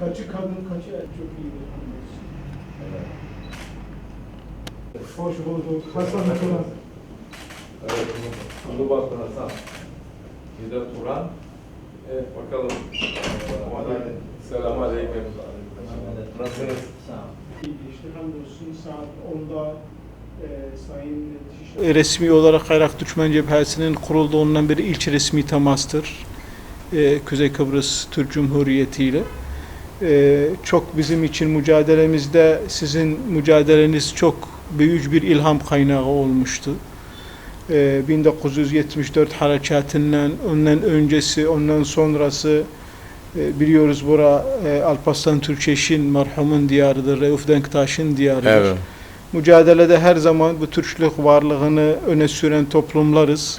Kaçı kadın, kaçı erkek çok iyi bir Hoş bulduk. Hasan Turan. Evet, Ulubatlı Hasan. De Turan. Evet, bakalım. Selamun Aleyküm. Nasılsınız? İşte hamdolsun saat 10'da e. Resmi olarak Irak Türkmen Cephesi'nin kurulduğundan beri ilk resmi temastır. E, Kuzey Kıbrıs Türk Cumhuriyeti ile. E, çok bizim için mücadelemizde sizin mücadeleniz çok büyük bir ilham kaynağı olmuştu. E, 1974 harekatından ondan öncesi, ondan sonrası e, biliyoruz bura e, Alparslan Türkeş'in merhumun diyarıdır, Rauf Denktaş'ın diyarıdır. Evet. Mücadelede her zaman bu Türklük varlığını öne süren toplumlarız.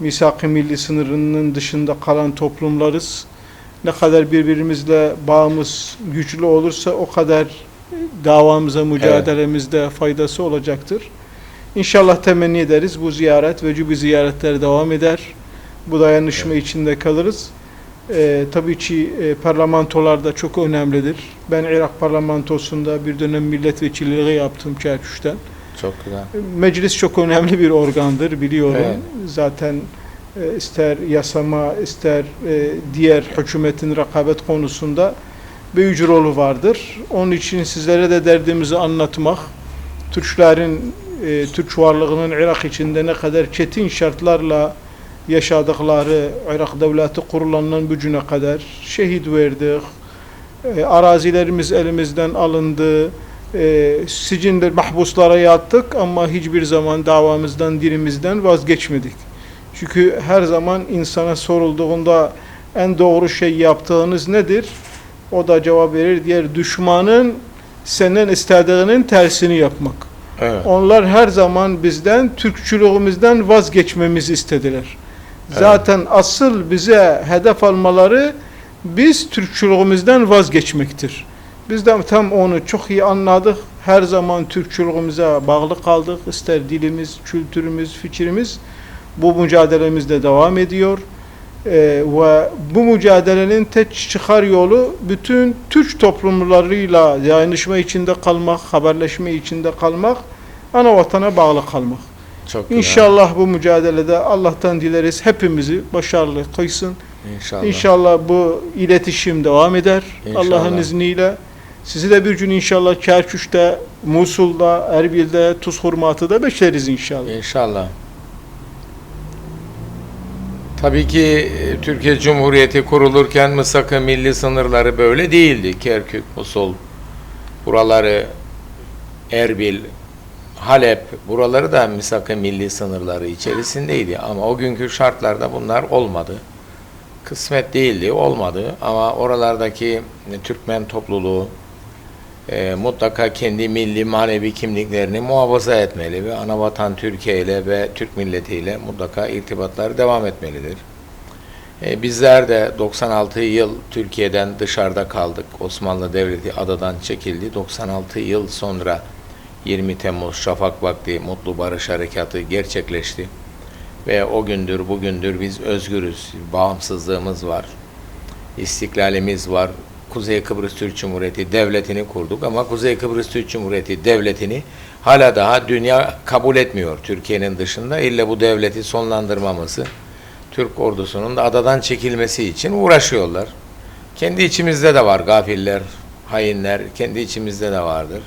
Misak-ı milli sınırının dışında kalan toplumlarız. Ne kadar birbirimizle bağımız güçlü olursa o kadar davamıza, mücadelemizde faydası olacaktır. İnşallah temenni ederiz bu ziyaret ve cübi ziyaretler devam eder. Bu dayanışma içinde kalırız. Ee, tabii ki e, parlamentolar da çok önemlidir. Ben Irak parlamentosunda bir dönem milletvekilliği yaptım Kerkük'ten. Çok güzel. Meclis çok önemli bir organdır biliyorum. Evet. Zaten e, ister yasama ister e, diğer hükümetin rekabet konusunda büyücü rolü vardır. Onun için sizlere de derdimizi anlatmak, Türklerin e, Türk varlığının Irak içinde ne kadar çetin şartlarla yaşadıkları Irak devleti kurulandan gücüne kadar şehit verdik. E, arazilerimiz elimizden alındı. E, sicinde mahpuslara yattık ama hiçbir zaman davamızdan, dilimizden vazgeçmedik. Çünkü her zaman insana sorulduğunda en doğru şey yaptığınız nedir? O da cevap verir diğer düşmanın senden istediğinin tersini yapmak. Evet. Onlar her zaman bizden, Türkçülüğümüzden vazgeçmemizi istediler. Zaten asıl bize hedef almaları biz Türkçülüğümüzden vazgeçmektir. Biz de tam onu çok iyi anladık. Her zaman Türkçülüğümüze bağlı kaldık. İster dilimiz, kültürümüz, fikrimiz bu mücadelemizde devam ediyor. Ee, ve bu mücadelenin tek çıkar yolu bütün Türk toplumlarıyla dayanışma içinde kalmak, haberleşme içinde kalmak, ana vatana bağlı kalmak. Çok. İnşallah bu mücadelede Allah'tan dileriz hepimizi başarılı kıysın. İnşallah. İnşallah bu iletişim devam eder. Allah'ın izniyle. Sizi de bir gün inşallah Kerkük'te, Musul'da, Erbil'de, Tuz Hurmatı'da bekleriz inşallah. İnşallah. Tabii ki e, Türkiye Cumhuriyeti kurulurken Mısak'ın milli sınırları böyle değildi. Kerkük, Musul, buraları, Erbil, Halep, buraları da Mısak'ın milli sınırları içerisindeydi. Ama o günkü şartlarda bunlar olmadı. Kısmet değildi, olmadı. Ama oralardaki Türkmen topluluğu, e, mutlaka kendi milli manevi kimliklerini muhafaza etmeli ve anavatan Türkiye ile ve Türk milletiyle mutlaka irtibatları devam etmelidir. E, bizler de 96 yıl Türkiye'den dışarıda kaldık. Osmanlı Devleti adadan çekildi. 96 yıl sonra 20 Temmuz Şafak Vakti Mutlu Barış Harekatı gerçekleşti. Ve o gündür bugündür biz özgürüz, bağımsızlığımız var, istiklalimiz var, Kuzey Kıbrıs Türk Cumhuriyeti devletini kurduk ama Kuzey Kıbrıs Türk Cumhuriyeti devletini hala daha dünya kabul etmiyor Türkiye'nin dışında. İlle bu devleti sonlandırmamızı Türk ordusunun da adadan çekilmesi için uğraşıyorlar. Kendi içimizde de var gafiller, hainler, kendi içimizde de vardır.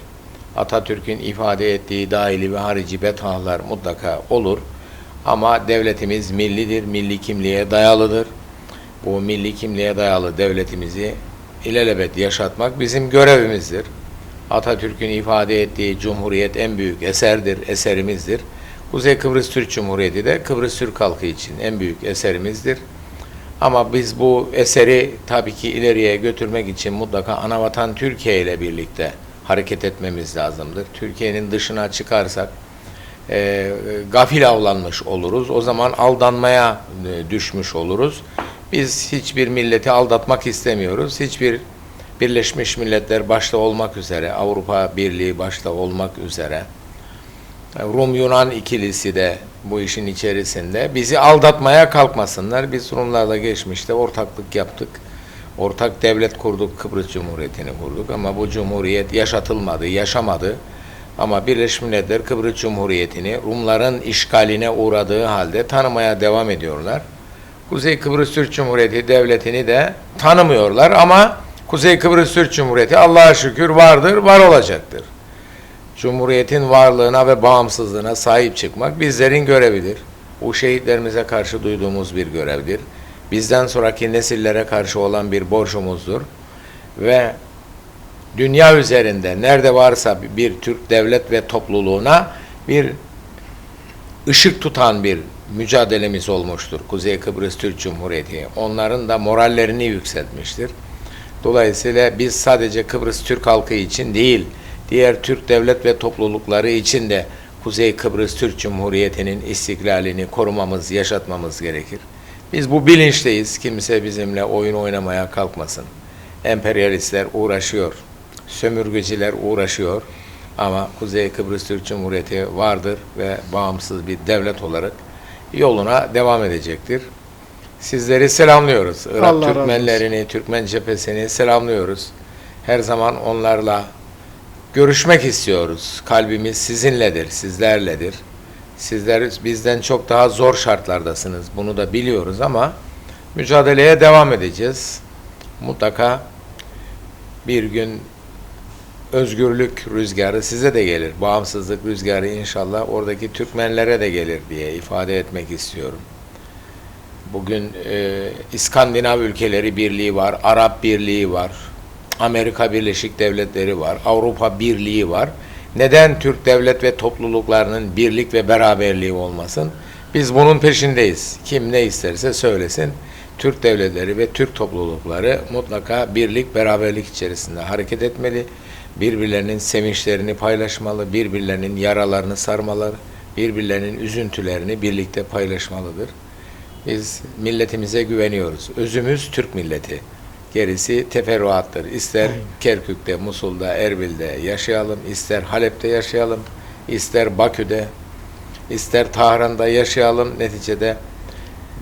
Atatürk'ün ifade ettiği dahili ve harici betahlar mutlaka olur. Ama devletimiz millidir, milli kimliğe dayalıdır. Bu milli kimliğe dayalı devletimizi ilelebet yaşatmak bizim görevimizdir. Atatürk'ün ifade ettiği cumhuriyet en büyük eserdir, eserimizdir. Kuzey Kıbrıs Türk Cumhuriyeti de Kıbrıs Türk halkı için en büyük eserimizdir. Ama biz bu eseri tabii ki ileriye götürmek için mutlaka anavatan Türkiye ile birlikte hareket etmemiz lazımdır. Türkiye'nin dışına çıkarsak e, gafil avlanmış oluruz. O zaman aldanmaya e, düşmüş oluruz. Biz hiçbir milleti aldatmak istemiyoruz. Hiçbir Birleşmiş Milletler başta olmak üzere, Avrupa Birliği başta olmak üzere, Rum-Yunan ikilisi de bu işin içerisinde. Bizi aldatmaya kalkmasınlar. Biz Rumlarla geçmişte ortaklık yaptık. Ortak devlet kurduk, Kıbrıs Cumhuriyeti'ni kurduk ama bu cumhuriyet yaşatılmadı, yaşamadı. Ama Birleşmiş Milletler Kıbrıs Cumhuriyeti'ni Rumların işgaline uğradığı halde tanımaya devam ediyorlar. Kuzey Kıbrıs Türk Cumhuriyeti devletini de tanımıyorlar ama Kuzey Kıbrıs Türk Cumhuriyeti Allah'a şükür vardır, var olacaktır. Cumhuriyetin varlığına ve bağımsızlığına sahip çıkmak bizlerin görevidir. Bu şehitlerimize karşı duyduğumuz bir görevdir. Bizden sonraki nesillere karşı olan bir borcumuzdur. Ve dünya üzerinde nerede varsa bir Türk devlet ve topluluğuna bir ışık tutan bir mücadelemiz olmuştur. Kuzey Kıbrıs Türk Cumhuriyeti. Onların da morallerini yükseltmiştir. Dolayısıyla biz sadece Kıbrıs Türk halkı için değil, diğer Türk devlet ve toplulukları için de Kuzey Kıbrıs Türk Cumhuriyeti'nin istiklalini korumamız, yaşatmamız gerekir. Biz bu bilinçteyiz. Kimse bizimle oyun oynamaya kalkmasın. Emperyalistler uğraşıyor. Sömürgeciler uğraşıyor. Ama Kuzey Kıbrıs Türk Cumhuriyeti vardır ve bağımsız bir devlet olarak yoluna devam edecektir. Sizleri selamlıyoruz. Irak Allah. Türkmenlerini, Türkmen cephesini selamlıyoruz. Her zaman onlarla görüşmek istiyoruz. Kalbimiz sizinledir, sizlerledir. Sizler bizden çok daha zor şartlardasınız. Bunu da biliyoruz ama mücadeleye devam edeceğiz. Mutlaka bir gün özgürlük rüzgarı size de gelir. Bağımsızlık rüzgarı inşallah oradaki Türkmenlere de gelir diye ifade etmek istiyorum. Bugün e, İskandinav ülkeleri birliği var, Arap birliği var, Amerika Birleşik Devletleri var, Avrupa Birliği var. Neden Türk devlet ve topluluklarının birlik ve beraberliği olmasın? Biz bunun peşindeyiz. Kim ne isterse söylesin. Türk devletleri ve Türk toplulukları mutlaka birlik, beraberlik içerisinde hareket etmeli. Birbirlerinin sevinçlerini paylaşmalı, birbirlerinin yaralarını sarmaları, birbirlerinin üzüntülerini birlikte paylaşmalıdır. Biz milletimize güveniyoruz. Özümüz Türk milleti. Gerisi teferruattır. İster Kerkük'te, Musul'da, Erbil'de yaşayalım, ister Halep'te yaşayalım, ister Bakü'de, ister Tahran'da yaşayalım. Neticede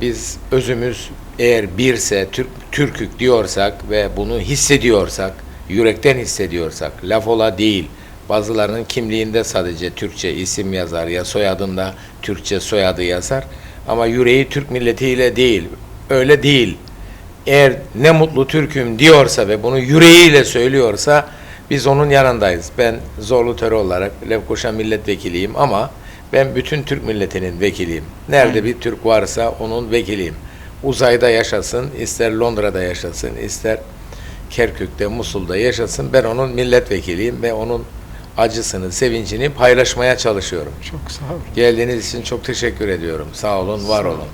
biz özümüz eğer birse, Türk, Türkük diyorsak ve bunu hissediyorsak, yürekten hissediyorsak, laf ola değil, bazılarının kimliğinde sadece Türkçe isim yazar ya soyadında Türkçe soyadı yazar ama yüreği Türk milletiyle değil, öyle değil. Eğer ne mutlu Türk'üm diyorsa ve bunu yüreğiyle söylüyorsa biz onun yanındayız. Ben Zorlu Töre olarak Lefkoşa milletvekiliyim ama ben bütün Türk milletinin vekiliyim. Nerede bir Türk varsa onun vekiliyim. Uzayda yaşasın, ister Londra'da yaşasın, ister Kerkük'te, Musul'da yaşasın. Ben onun milletvekiliyim ve onun acısını, sevincini paylaşmaya çalışıyorum. Çok sağ olun. Geldiğiniz için çok teşekkür ediyorum. Sağ olun, var olun.